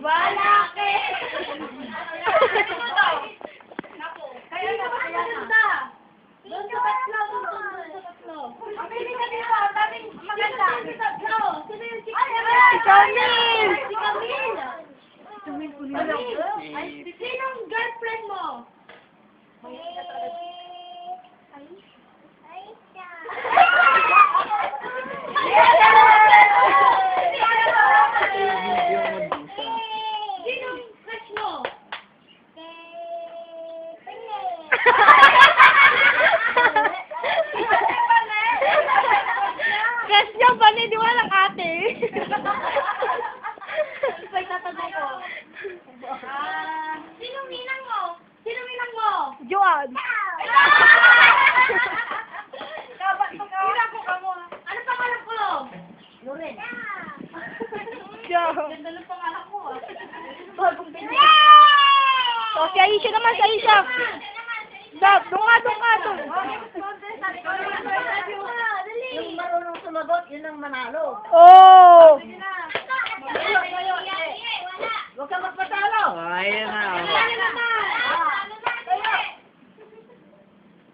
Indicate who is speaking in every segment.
Speaker 1: Balaki!
Speaker 2: Ano mo daw?
Speaker 3: Naku.
Speaker 2: Kaya na, kaya na.
Speaker 1: Doon sa tatlo, doon sa
Speaker 2: tatlo. Ang pili ka dito, ang daming maganda. Sa tatlo. Sino yung si Camille? Si Camille! Si Camille!
Speaker 1: Camille!
Speaker 4: Ay,
Speaker 2: sinong girlfriend mo?
Speaker 1: Ay,
Speaker 3: Crush niya ba ni di walang ate?
Speaker 2: May tatago ko. Ah, sinong ninang mo? Sinong ninang mo?
Speaker 3: Joan.
Speaker 2: Ano pangalan ko?
Speaker 5: Loren.
Speaker 2: Jo. Ganda ng pangalan ko ah.
Speaker 3: Bagong pinili. So, si Aisha naman, si Aisha.
Speaker 1: Dab, doon nga,
Speaker 3: doon nga, doon.
Speaker 1: Yung
Speaker 5: marunong sumagot, yun ang manalo.
Speaker 3: Oh!
Speaker 5: Huwag ka magpatalo.
Speaker 4: Ayan na.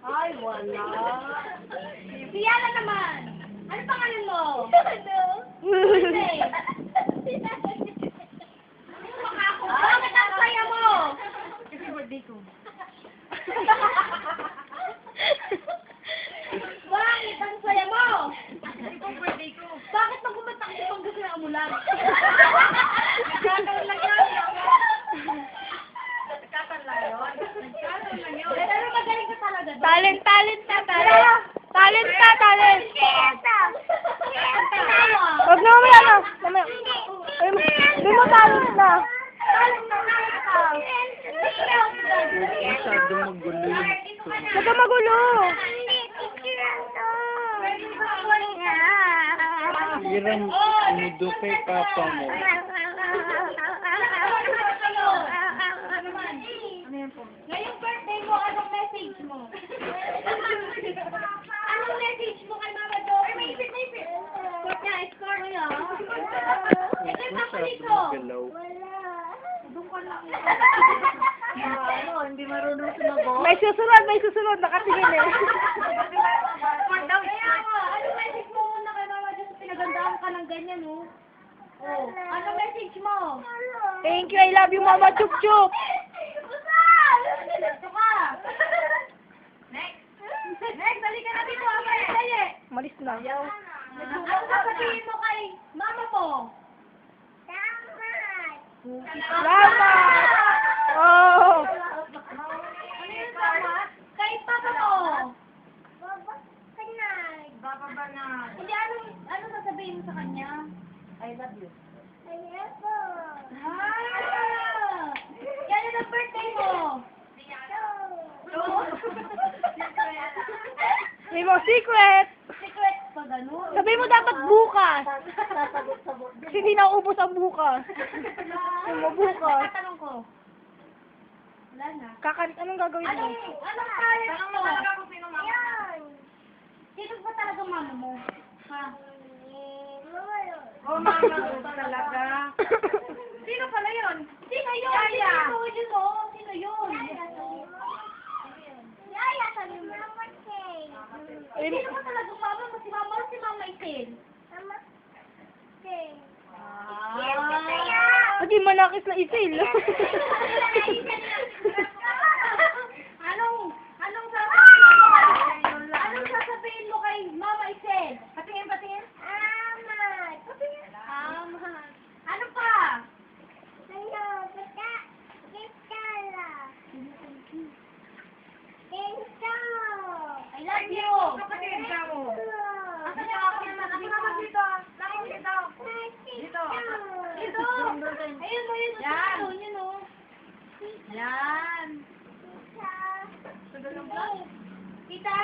Speaker 5: Ay, wala.
Speaker 2: Si Yana naman. Ano pangalan mo?
Speaker 1: Bakit
Speaker 2: ang saya mo?
Speaker 4: Kasi birthday ko.
Speaker 2: Bakit ang saya mo?
Speaker 4: Ito birthday ko.
Speaker 2: Bakit pag kumatak ko na umulan?
Speaker 4: Nagkataon lang yan.
Speaker 5: Nagkataon lang yun.
Speaker 4: Nagkataon
Speaker 2: lang yun. Pero magaling ka talaga. Talent,
Speaker 3: talent ka, talent. Talent ka, talent.
Speaker 1: Huwag na, mamaya na. Ay, Hindi mo talent na. Masyado
Speaker 4: magulo
Speaker 2: ka
Speaker 3: magulo.
Speaker 4: Hirang mudo kay papa mo.
Speaker 2: Ngayong birthday mo, anong message mo?
Speaker 1: anong
Speaker 2: message mo kay Mama Jo? Ay, may isip, may
Speaker 1: isip. Score
Speaker 2: niya, score niya.
Speaker 4: Ito yung Masyado ko.
Speaker 2: Doon ka lang.
Speaker 5: Ano, hindi marunong sumagot. May
Speaker 3: susunod, may susunod. Nakatingin eh.
Speaker 2: Kaya nga, ano message mo muna kay Mama Jo sa pinagandaan ka ng ganyan, oh?
Speaker 1: Oh, ano
Speaker 2: message mo?
Speaker 1: Thank you, I love you, Mama Chup
Speaker 3: Chup.
Speaker 5: Next.
Speaker 2: Next, halika na dito.
Speaker 3: Malis na.
Speaker 5: Ano sasabihin
Speaker 2: mo kay mama mo?
Speaker 5: Salamat.
Speaker 3: Oh.
Speaker 5: Ano yung salamat?
Speaker 2: Kay papa mo.
Speaker 5: Baba Banag.
Speaker 2: Hindi, anong, anong sasabihin mo sa kanya?
Speaker 5: I love you.
Speaker 2: Ah! Kailan ang birthday mo?
Speaker 3: May mga secret.
Speaker 2: Secret pa ganun. Sabi mo
Speaker 3: dapat bukas.
Speaker 5: Kasi hindi
Speaker 3: naubos ang bukas.
Speaker 2: Yung mabukas. Tatanong ko. Wala na.
Speaker 3: Kakan, anong gagawin mo? Anong,
Speaker 2: anong kaya mo? talaga kung sino
Speaker 1: mama Yan.
Speaker 2: Sino ba talaga mama mo? Ha?
Speaker 1: Oh,
Speaker 5: mama mo talaga.
Speaker 3: Sino
Speaker 6: pala yun?
Speaker 2: Sino yun? Yaya. Sino yun mo? Sino yun?
Speaker 1: Yaya sa mama
Speaker 3: Eh, Sino ba
Speaker 2: talaga mama mo? Si mama si mama Itin? Ah.
Speaker 3: Hindi manakis na isil.
Speaker 2: anong anong sasabihin mo?
Speaker 5: Anong
Speaker 2: sasabihin mo kay Mama Isel? Patingin, patingin.
Speaker 1: Amat. Patingin.
Speaker 2: Amat. Ano pa? Kapatid
Speaker 1: ka mo. Naman?
Speaker 2: Ako naman
Speaker 6: dito.
Speaker 1: Laki dito. Dito. Dito.
Speaker 2: Ayun mo yun. Yan. Yun o.
Speaker 1: Yan.
Speaker 2: Kita.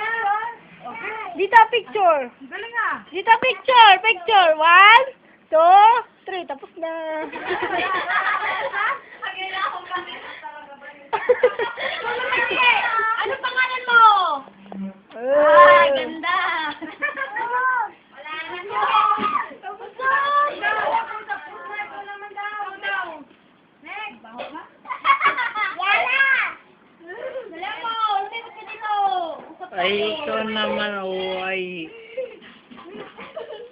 Speaker 3: Dito picture.
Speaker 4: Galing ah.
Speaker 3: Dito picture. Picture. One, two, three. Tapos na.
Speaker 2: Ano pangalan mo?
Speaker 3: Ay, ganda.
Speaker 2: Wala na.
Speaker 3: Tapos na.
Speaker 5: Tapos
Speaker 2: na. Ikaw
Speaker 5: naman daw.
Speaker 2: Daw. Next. Baho ba?
Speaker 1: Wala.
Speaker 2: Dala mo. Lumipit ka dito. Usap Ay, ikaw naman,
Speaker 4: oh, ay.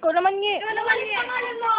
Speaker 3: Ikaw naman ngi.
Speaker 2: Ikaw naman yung pangalan mo.